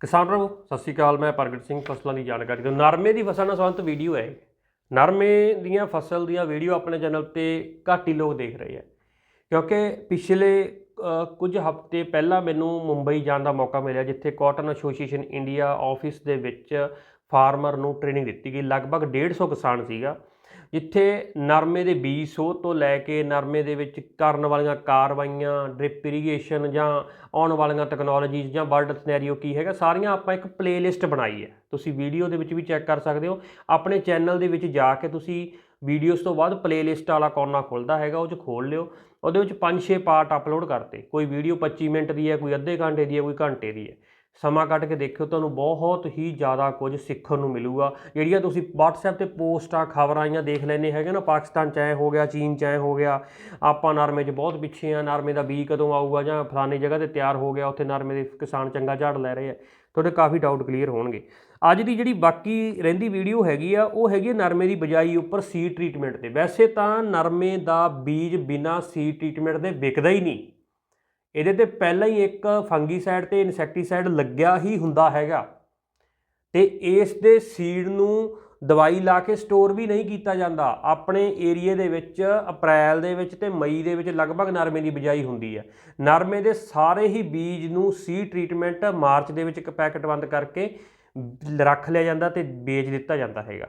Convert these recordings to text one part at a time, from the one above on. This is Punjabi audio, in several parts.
ਕਿਸਾਨ ਭਰਾਵੋ ਸਤਿ ਸ਼੍ਰੀ ਅਕਾਲ, ਮੈਂ ਪ੍ਰਗਟ ਸਿੰਘ, ਫਸਲਾਂ ਦੀ ਜਾਣਕਾਰੀ ਤੋਂ ਨਰਮੇ ਦੀ ਫਸਲ ਨਾਲ ਸੰਬੰਧਿਤ ਵੀਡੀਓ ਹੈ ਨਰਮੇ ਦੀਆਂ ਫਸਲ ਦੀਆਂ ਵੀਡੀਓ ਆਪਣੇ ਚੈਨਲ ਤੇ ਘੱਟ ਹੀ ਲੋਕ ਦੇਖ ਰਹੇ ਆ ਕਿਉਂਕਿ ਪਿਛਲੇ ਕੁਝ ਹਫ਼ਤੇ ਪਹਿਲਾਂ ਮੈਨੂੰ ਮੁੰਬਈ ਜਾਣ ਦਾ ਮੌਕਾ ਮਿਲਿਆ, ਜਿੱਥੇ ਕਾਟਨ ਐਸੋਸੀਏਸ਼ਨ ਇੰਡੀਆ ਆਫਿਸ ਦੇ ਵਿੱਚ ਫਾਰਮਰ ਨੂੰ ਟ੍ਰੇਨਿੰਗ ਦਿੱਤੀ ਗਈ। ਲਗਭਗ 150 ਕਿਸਾਨ ਸੀਗਾ। ਜਿੱਥੇ ਨਰਮੇ ਦੇ ਬੀਜ ਸੋਧ ਤੋਂ ਲੈ ਕੇ ਨਰਮੇ ਦੇ ਵਿੱਚ ਕਰਨ ਵਾਲੀਆਂ ਕਾਰਵਾਈਆਂ, ਡ੍ਰਿਪ ਇਰੀਗੇਸ਼ਨ ਜਾਂ ਆਉਣ ਵਾਲੀਆਂ ਟੈਕਨੋਲੋਜੀਜ਼ ਜਾਂ ਵਰਲਡ ਸਿਨੈਰੀਓ ਕੀ ਹੈਗਾ, ਸਾਰੀਆਂ ਆਪਾਂ ਇੱਕ ਪਲੇਲਿਸਟ ਬਣਾਈ ਹੈ। ਤੁਸੀਂ ਵੀਡੀਓ ਦੇ ਵਿੱਚ ਵੀ ਚੈੱਕ ਕਰ ਸਕਦੇ ਹੋ। ਆਪਣੇ ਚੈਨਲ ਦੇ ਵਿੱਚ ਜਾ ਕੇ ਤੁਸੀਂ ਵੀਡੀਓਜ਼ ਤੋਂ ਬਾਅਦ ਪਲੇਲਿਸਟ ਵਾਲਾ ਕੋਨਾ ਖੁੱਲਦਾ ਹੈਗਾ, ਉਹ 'ਚ ਖੋਲ ਲਿਓ। ਉਹਦੇ ਵਿੱਚ 5-6 ਪਾਰਟ ਅਪਲੋਡ ਕਰਤੇ। ਕੋਈ ਵੀਡੀਓ 25 ਮਿੰਟ ਦੀ ਹੈ, ਕੋਈ ਅੱਧੇ ਘੰਟੇ ਦੀ ਹੈ, ਕੋਈ ਘੰਟੇ ਦੀ ਹੈ। ਸਮਾਂ ਕੱਢ ਕੇ ਦੇਖਿਓ, ਤੁਹਾਨੂੰ ਬਹੁਤ ਹੀ ਜ਼ਿਆਦਾ ਕੁਝ ਸਿੱਖਣ ਨੂੰ ਮਿਲੂਗਾ। ਜਿਹੜੀਆਂ ਤੁਸੀਂ WhatsApp ਤੇ ਪੋਸਟਾਂ ਖਬਰਾਂ ਆਈਆਂ ਦੇਖ ਲੈਣੇ ਹੈਗੇ ਨਾ, ਪਾਕਿਸਤਾਨ ਚ ਐ ਹੋ ਗਿਆ, ਚੀਨ ਚ ਐ ਹੋ ਗਿਆ, ਆਪਾਂ ਨਰਮੇ 'ਚ ਬਹੁਤ ਪਿੱਛੇ ਆ, ਨਰਮੇ ਦਾ ਬੀਜ ਕਦੋਂ ਆਊਗਾ ਜਾਂ ਫਲਾਣੀ ਜਗ੍ਹਾ ਤੇ ਤਿਆਰ ਹੋ ਗਿਆ, ਉੱਥੇ ਨਰਮੇ ਦੇ ਕਿਸਾਨ ਚੰਗਾ ਝਾੜ ਲੈ ਰਹੇ ਆ, ਤੁਹਾਡੇ ਕਾਫੀ ਡਾਊਟ ਕਲੀਅਰ ਹੋਣਗੇ। ਅੱਜ ਦੀ ਜਿਹੜੀ ਬਾਕੀ ਰਹਿੰਦੀ ਵੀਡੀਓ ਹੈਗੀ ਆ, ਉਹ ਹੈਗੀ ਨਰਮੇ ਦੀ ਬਜਾਈ ਉੱਪਰ ਸੀਡ ਟ੍ਰੀਟਮੈਂਟ ਤੇ। ਵੈਸੇ ਤਾਂ ਨਰਮੇ ਦਾ ਬੀਜ ਬਿਨਾ ਸੀਡ ਟ੍ਰੀਟਮੈਂਟ ਦੇ ਵਿਕਦਾ ਹੀ ਨਹੀਂ। ਇਹਦੇ ਤੇ ਪਹਿਲਾਂ ਹੀ ਇੱਕ ਫੰਗੀਸਾਈਡ ਤੇ ਇਨਸੈਕਟੀਸਾਈਡ ਲੱਗਿਆ ਹੀ ਹੁੰਦਾ ਹੈਗਾ। ਤੇ ਇਸ ਦੇ ਸੀਡ ਨੂੰ ਦਵਾਈ ਲਾ ਕੇ ਸਟੋਰ ਵੀ ਨਹੀਂ ਕੀਤਾ ਜਾਂਦਾ। ਆਪਣੇ ਏਰੀਏ ਦੇ ਵਿੱਚ, ਅਪ੍ਰੈਲ ਦੇ ਵਿੱਚ ਤੇ ਮਈ ਦੇ ਵਿੱਚ ਲਗਭਗ ਨਰਮੇ ਦੀ ਬਿਜਾਈ ਹੁੰਦੀ ਹੈ। ਨਰਮੇ ਦੇ ਸਾਰੇ ਹੀ ਬੀਜ ਨੂੰ ਸੀ ਟ੍ਰੀਟਮੈਂਟ ਮਾਰਚ ਦੇ ਵਿੱਚ ਇੱਕ ਪੈਕਟ ਬੰਦ ਕਰਕੇ ਰੱਖ ਲਿਆ ਜਾਂਦਾ ਤੇ ਵੇਚ ਦਿੱਤਾ ਜਾਂਦਾ ਹੈਗਾ।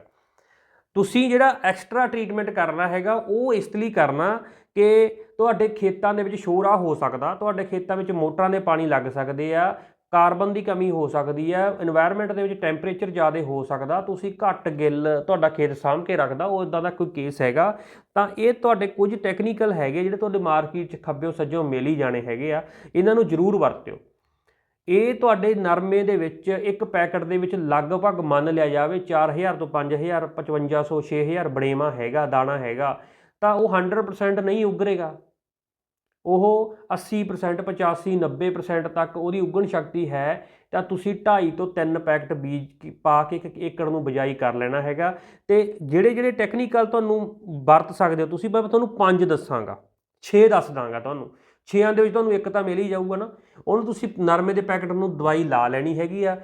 ਤੁਸੀਂ ਜਿਹੜਾ ਐਕਸਟਰਾ ਟ੍ਰੀਟਮੈਂਟ ਕਰਨਾ ਹੈਗਾ, ਉਹ ਇਸ ਲਈ ਕਰਨਾ ਕਿ ਤੁਹਾਡੇ ਖੇਤਾਂ ਦੇ ਵਿੱਚ ਸ਼ੋਰਾ ਹੋ ਸਕਦਾ, ਤੁਹਾਡੇ ਖੇਤਾਂ ਵਿੱਚ ਮੋਟਰਾਂ ਦੇ ਪਾਣੀ ਲੱਗ ਸਕਦੇ ਆ, ਕਾਰਬਨ ਦੀ ਕਮੀ ਹੋ ਸਕਦੀ ਹੈ এনवायरमेंट ਦੇ ਵਿੱਚ ਟੈਂਪਰੇਚਰ ਜ਼ਿਆਦਾ ਹੋ ਸਕਦਾ, ਤੁਸੀਂ ਘੱਟ ਗਿੱਲ ਤੁਹਾਡਾ ਖੇਤ ਸਾਂਭ ਕੇ ਰੱਖਦਾ, ਉਹ ਇਦਾਂ ਦਾ ਕੋਈ ਕੇਸ ਹੈਗਾ। ਤਾਂ ਇਹ ਤੁਹਾਡੇ ਕੁਝ ਟੈਕਨੀਕਲ ਹੈਗੇ, ਜਿਹੜੇ ਤੁਹਾਡੇ ਮਾਰਕੀਟ 'ਚ ਖੱਬਿਓ ਸੱਜਿਓ ਮਿਲ ਹੀ ਜਾਣੇ ਹੈਗੇ ਆ, ਇਹਨਾਂ ਨੂੰ ਜ਼ਰੂਰ ਵਰਤਿਓ। ਇਹ ਤੁਹਾਡੇ ਨਰਮੇ ਦੇ ਵਿੱਚ ਇੱਕ ਪੈਕਟ ਦੇ ਵਿੱਚ ਲਗਭਗ ਮੰਨ ਲਿਆ ਜਾਵੇ 4000 ਤੋਂ 5000 5500 6000 ਬੜੇਮਾ ਹੈਗਾ, ਦਾਣਾ ਹੈਗਾ, ਤਾਂ ਉਹ 100% ਨਹੀਂ ਉਗਰੇਗਾ। ਉਹ 80% 85 90% ਤੱਕ ਉਹਦੀ ਉਗਣ ਸ਼ਕਤੀ ਹੈ, ਤਾਂ ਤੁਸੀਂ 2.5 ਤੋਂ 3 ਪੈਕਟ ਬੀਜ ਪਾ ਕੇ ਇੱਕ ਏਕੜ ਨੂੰ ਬਿਜਾਈ ਕਰ ਲੈਣਾ ਹੈਗਾ। ਤੇ ਜਿਹੜੇ ਜਿਹੜੇ ਟੈਕਨੀਕਲ ਤੁਹਾਨੂੰ ਵਰਤ ਸਕਦੇ ਹੋ, ਤੁਸੀਂ ਮੈਂ ਤੁਹਾਨੂੰ 5 ਦੱਸਾਂਗਾ 6 ਦੱਸ ਦਾਂਗਾ ਤੁਹਾਨੂੰ। 6ਾਂ ਦੇ ਵਿੱਚ ਤੁਹਾਨੂੰ ਇੱਕ ਤਾਂ ਮਿਲ ਹੀ ਜਾਊਗਾ ਨਾ। ਉਹਨੂੰ ਤੁਸੀਂ ਨਰਮੇ ਦੇ ਪੈਕਟ ਨੂੰ ਦਵਾਈ ਲਾ ਲੈਣੀ ਹੈਗੀ ਆ।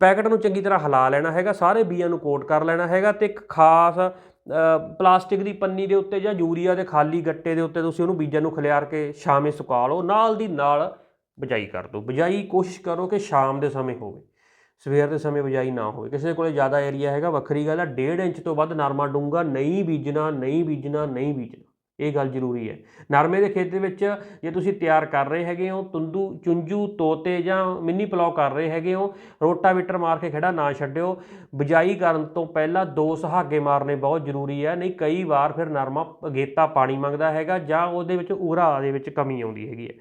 ਪੈਕਟ ਨੂੰ ਚੰਗੀ ਤਰ੍ਹਾਂ ਹਿਲਾ ਲੈਣਾ ਹੈਗਾ, ਸਾਰੇ ਬੀਜਾਂ ਨੂੰ ਕੋਟ ਕਰ ਲੈਣਾ ਹੈਗਾ ਤੇ ਇੱਕ ਖਾਸ ਪਲਾਸਟਿਕ ਦੀ ਪੰਨੀ ਦੇ ਉੱਤੇ ਜਾਂ ਯੂਰੀਆ ਦੇ ਖਾਲੀ ਗੱਟੇ ਦੇ ਉੱਤੇ ਤੁਸੀਂ ਉਹਨੂੰ ਬੀਜਾਂ ਨੂੰ ਖਿਲਾਰ ਕੇ ਛਾਵੇਂ ਸੁਕਾ ਲਓ। ਨਾਲ ਦੀ ਨਾਲ ਬਿਜਾਈ ਕਰ ਦਿਓ। ਬਿਜਾਈ ਕੋਸ਼ਿਸ਼ ਕਰੋ ਕਿ ਸ਼ਾਮ ਦੇ ਸਮੇਂ ਹੋਵੇ। ਸਵੇਰ ਦੇ ਸਮੇਂ ਬਿਜਾਈ ਨਾ ਹੋਵੇ। ਕਿਸੇ ਕੋਲੇ ਜ਼ਿਆਦਾ ਏਰੀਆ ਹੈਗਾ, ਵੱਖਰੀ ਗੱਲ ਆ। 1.5 ਇੰਚ ਤੋਂ ਵੱਧ ਨਰਮਾ ਡੂੰਗਾ ਨਹੀਂ ਬੀਜਣਾ ਨਹੀਂ ਬੀਜਣਾ ਨਹੀਂ ਬੀਜਣਾ। ਇਹ ਗੱਲ ਜ਼ਰੂਰੀ ਹੈ। ਨਰਮੇ ਦੇ ਖੇਤ ਦੇ ਵਿੱਚ ਜੇ ਤੁਸੀਂ ਤਿਆਰ ਕਰ ਰਹੇ ਹੈਗੇ ਹੋ, ਤੁੰਦੂ, ਚੁੰਝੂ, ਤੋਤੇ ਜਾਂ ਮਿੰਨੀ ਪਲਾਉ ਕਰ ਰਹੇ ਹੈਗੇ ਹੋ, ਰੋਟਾਵੀਟਰ ਮਾਰ ਕੇ ਖੜਾ ਨਾ ਛੱਡਿਓ। ਬਿਜਾਈ ਕਰਨ ਤੋਂ ਪਹਿਲਾਂ ਦੋ ਸੁਹਾਗੇ ਮਾਰਨੇ ਬਹੁਤ ਜ਼ਰੂਰੀ ਹੈ, ਨਹੀਂ ਕਈ ਵਾਰ ਫਿਰ ਨਰਮਾ ਅਗੇਤਾ ਪਾਣੀ ਮੰਗਦਾ ਹੈਗਾ ਜਾਂ ਉਹਦੇ ਵਿੱਚ ਉਰਾ ਦੇ ਵਿੱਚ ਕਮੀ ਆਉਂਦੀ ਹੈਗੀ ਹੈ।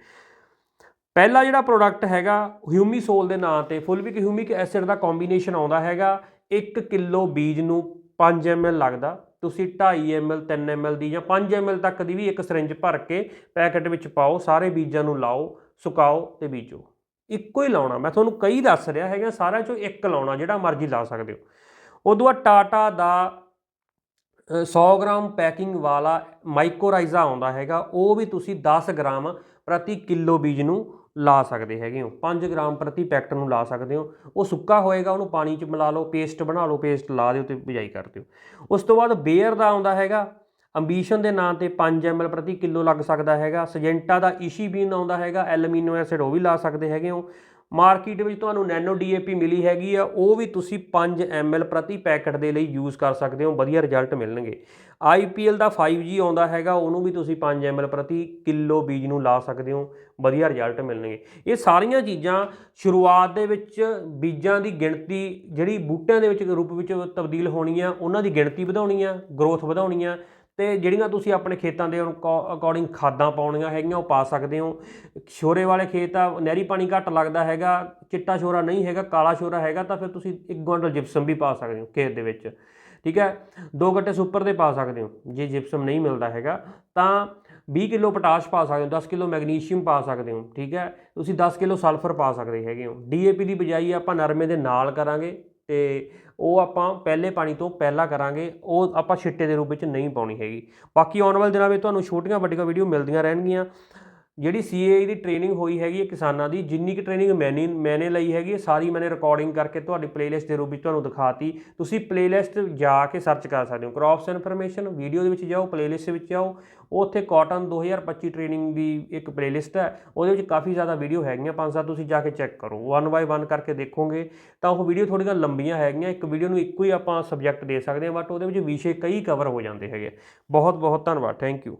ਪਹਿਲਾ ਜਿਹੜਾ ਪ੍ਰੋਡਕਟ ਹੈਗਾ ਹਿਊਮੀਸੋਲ ਦੇ ਨਾਂ ਤੇ ਫੁਲਵਿਕ ਹਿਊਮਿਕ ਐਸਿਡ ਦਾ ਕੰਬੀਨੇਸ਼ਨ ਆਉਂਦਾ ਹੈਗਾ। 1 ਕਿਲੋ ਬੀਜ ਨੂੰ 5 ml ਲੱਗਦਾ। ਤੁਸੀਂ 2.5 ml 3 ml ਦੀ ਜਾਂ 5 ml ਤੱਕ ਦੀ ਵੀ ਇੱਕ ਸਿਰਿੰਜ ਭਰ ਕੇ ਪੈਕੇਟ ਵਿੱਚ ਪਾਓ ਸਾਰੇ ਬੀਜਾਂ ਨੂੰ ਲਾਓ ਸੁਕਾਓ ਤੇ ਬੀਜੋ। ਇੱਕੋ ਹੀ ਲਾਉਣਾ। ਮੈਂ ਤੁਹਾਨੂੰ ਕਈ ਦੱਸ ਰਿਹਾ ਹੈਗਾ ਸਾਰਿਆਂ ਚੋਂ ਇੱਕ ਲਾਉਣਾ ਜਿਹੜਾ ਮਰਜ਼ੀ ਲਾ ਸਕਦੇ ਹੋ। ਉਦੋਂ ਬਾਅਦ ਟਾਟਾ ਦਾ ਅ, 100 ਗ੍ਰਾਮ ਪੈਕਿੰਗ ਵਾਲਾ ਮਾਈਕੋਰਾਈਜ਼ਾ ਆਉਂਦਾ ਹੈਗਾ ਉਹ ਵੀ ਤੁਸੀਂ 10 ਗ੍ਰਾਮ ਪ੍ਰਤੀ ਕਿਲੋ ਬੀਜ ਨੂੰ ਲਾ ਸਕਦੇ ਹੈਗੇ ਹੋ। 5 ਗ੍ਰਾਮ ਪ੍ਰਤੀ ਪੈਕਟ ਨੂੰ ਲਾ ਸਕਦੇ ਹੋ। ਉਹ ਸੁੱਕਾ ਹੋਏਗਾ, ਉਹਨੂੰ ਪਾਣੀ 'ਚ ਮਿਲਾ ਲਓ, ਪੇਸਟ ਬਣਾ ਲਓ, ਪੇਸਟ ਲਾ ਦਿਓ ਤੇ ਬਿਜਾਈ ਕਰ ਦਿਓ। ਉਸ ਤੋਂ ਬਾਅਦ ਬੇਅਰ ਦਾ ਆਉਂਦਾ ਹੈਗਾ। ਅੰਬੀਸ਼ਨ ਦੇ ਨਾਂ ਤੇ 5 ml ਪ੍ਰਤੀ ਕਿਲੋ ਲੱਗ ਸਕਦਾ ਹੈਗਾ। ਸਜੈਂਟਾ ਦਾ ਇਸ਼ੀਬੀਨ ਆਉਂਦਾ ਹੈਗਾ। ਐਲੂਮੀਨੋ ਐਸਿਡ ਉਹ ਵੀ ਲਾ ਸਕਦੇ ਹੈਗੇ ਹੋ। ਮਾਰਕੀਟ ਵਿੱਚ ਤੁਹਾਨੂੰ ਨੈਨੋ ਡੀਏਪੀ ਮਿਲੀ ਹੈਗੀ ਆ, ਉਹ ਵੀ ਤੁਸੀਂ 5 ml ਪ੍ਰਤੀ ਪੈਕਟ ਦੇ ਲਈ ਯੂਜ਼ ਕਰ ਸਕਦੇ ਹੋ, ਵਧੀਆ ਰਿਜ਼ਲਟ ਮਿਲਣਗੇ। IPL ਦਾ 5G ਆਉਂਦਾ ਹੈਗਾ, ਉਹਨੂੰ ਵੀ ਤੁਸੀਂ 5 ml ਪ੍ਰਤੀ ਕਿਲੋ ਬੀਜ ਨੂੰ ਲਾ ਸਕਦੇ ਹੋ, ਵਧੀਆ ਰਿਜ਼ਲਟ ਮਿਲਣਗੇ। ਇਹ ਸਾਰੀਆਂ ਚੀਜ਼ਾਂ ਸ਼ੁਰੂਆਤ ਦੇ ਵਿੱਚ ਬੀਜਾਂ ਦੀ ਗਿਣਤੀ, ਜਿਹੜੀ ਬੂਟਿਆਂ ਦੇ ਵਿੱਚ ਰੂਪ ਵਿੱਚ ਤਬਦੀਲ ਹੋਣੀ ਆ, ਉਹਨਾਂ ਦੀ ਗਿਣਤੀ ਵਧਾਉਣੀ ਆ ਗਰੋਥ ਵਧਾਉਣੀ ਆ ਤੇ ਜਿਹੜੀਆਂ ਤੁਸੀਂ ਆਪਣੇ ਖੇਤਾਂ ਦੇ ਅਕੋਰਡਿੰਗ ਖਾਦਾਂ ਪਾਉਣੀਆਂ ਹੈਗੀਆਂ, ਉਹ ਪਾ ਸਕਦੇ ਹੋ। ਛੋਰੇ ਵਾਲੇ ਖੇਤ ਆ, ਨਹਿਰੀ ਪਾਣੀ ਘੱਟ ਲੱਗਦਾ ਹੈਗਾ, ਚਿੱਟਾ ਛੋਰਾ ਨਹੀਂ ਹੈਗਾ, ਕਾਲਾ ਛੋਰਾ ਹੈਗਾ, ਤਾਂ ਫਿਰ ਤੁਸੀਂ ਇੱਕ ਕੁਇੰਟਲ ਜਿਪਸਮ ਵੀ ਪਾ ਸਕਦੇ ਹੋ ਖੇਤ ਦੇ ਵਿੱਚ। ਠੀਕ ਹੈ? ਦੋ ਗੱਟੇ ਸੁਪਰ ਦੇ ਪਾ ਸਕਦੇ ਹੋ, ਜੇ ਜਿਪਸਮ ਨਹੀਂ ਮਿਲਦਾ ਹੈਗਾ, ਤਾਂ 20 ਕਿਲੋ ਪੋਟਾਸ਼ ਪਾ ਸਕਦੇ ਹੋ 10 ਕਿਲੋ ਮੈਗਨੀਸ਼ੀਅਮ ਪਾ ਸਕਦੇ ਹੋ, ਠੀਕ ਹੈ? ਤੁਸੀਂ 10 ਕਿਲੋ ਸਲਫਰ ਪਾ ਸਕਦੇ ਹੈਗੇ ਹੋ। ਡੀਏਪੀ ਦੀ ਬਜਾਈ ਆਪਾਂ ਨਰਮੇ ਦੇ ਨਾਲ ਕਰਾਂਗੇ। ਤੇ ਉਹ ਆਪਾਂ ਪਹਿਲੇ ਪਾਣੀ ਤੋਂ ਪਹਿਲਾਂ ਕਰਾਂਗੇ, ਉਹ ਆਪਾਂ ਛਿੱਟੇ ਦੇ ਰੂਪ ਵਿੱਚ ਨਹੀਂ ਪਾਉਣੀ ਹੈਗੀ। ਬਾਕੀ ਆਉਣ ਵਾਲੇ ਦਿਨਾਂ ਵਿੱਚ ਤੁਹਾਨੂੰ ਛੋਟੀਆਂ ਵੱਡੀਆਂ ਵੀਡੀਓ ਮਿਲਦੀਆਂ ਰਹਿਣਗੀਆਂ। ਜਿਹੜੀ ਸੀਏ ਦੀ ਟ੍ਰੇਨਿੰਗ ਹੋਈ ਹੈਗੀ ਹੈ ਕਿਸਾਨਾਂ ਦੀ, ਜਿੰਨੀ ਕਿ ਟ੍ਰੇਨਿੰਗ ਮੈਨੇ ਮੈਨੇ ਲਈ ਹੈਗੀ ਹੈ, ਸਾਰੀ ਮੈਨੇ ਰਿਕਾਰਡਿੰਗ ਕਰਕੇ ਤੁਹਾਡੀ ਪਲੇਲਿਸਟ ਦੇ ਰੂਪ ਵਿੱਚ ਤੁਹਾਨੂੰ ਦਿਖਾਤੀ। ਤੁਸੀਂ ਪਲੇਲਿਸਟ ਜਾ ਕੇ ਸਰਚ ਕਰ ਸਕਦੇ ਹੋ। ਕ੍ਰੌਪਸ ਇਨਫੋਰਮੇਸ਼ਨ ਵੀਡੀਓ ਦੇ ਵਿੱਚ ਜਾਓ ਪਲੇਲਿਸਟ ਵਿੱਚ ਜਾਓ। ਉਹ ਉੱਥੇ ਕਾਟਨ 2025 ਟ੍ਰੇਨਿੰਗ ਦੀ ਇੱਕ ਪਲੇਲਿਸਟ ਹੈ। ਉਹਦੇ ਵਿੱਚ ਕਾਫੀ ਜ਼ਿਆਦਾ ਵੀਡੀਓ ਹੈਗੀਆਂ। ਪੰਜ ਸੱਤ ਤੁਸੀਂ ਜਾ ਕੇ ਚੈੱਕ ਕਰੋ। ਵਨ ਬਾਈ ਵਨ ਕਰਕੇ ਦੇਖੋਗੇ ਤਾਂ ਉਹ ਵੀਡੀਓ ਥੋੜ੍ਹੀਆਂ ਲੰਬੀਆਂ ਹੈਗੀਆਂ। ਇੱਕ ਵੀਡੀਓ ਨੂੰ ਇੱਕੋ ਹੀ ਆਪਾਂ ਸਬਜੈਕਟ ਦੇ ਸਕਦੇ ਹਾਂ ਬਟ ਉਹਦੇ ਵਿੱਚ ਵਿਸ਼ੇ ਕਈ ਕਵਰ ਹੋ ਜਾਂਦੇ ਹੈਗੇ। ਬਹੁਤ ਬਹੁਤ ਧੰਨਵਾਦ। Thank you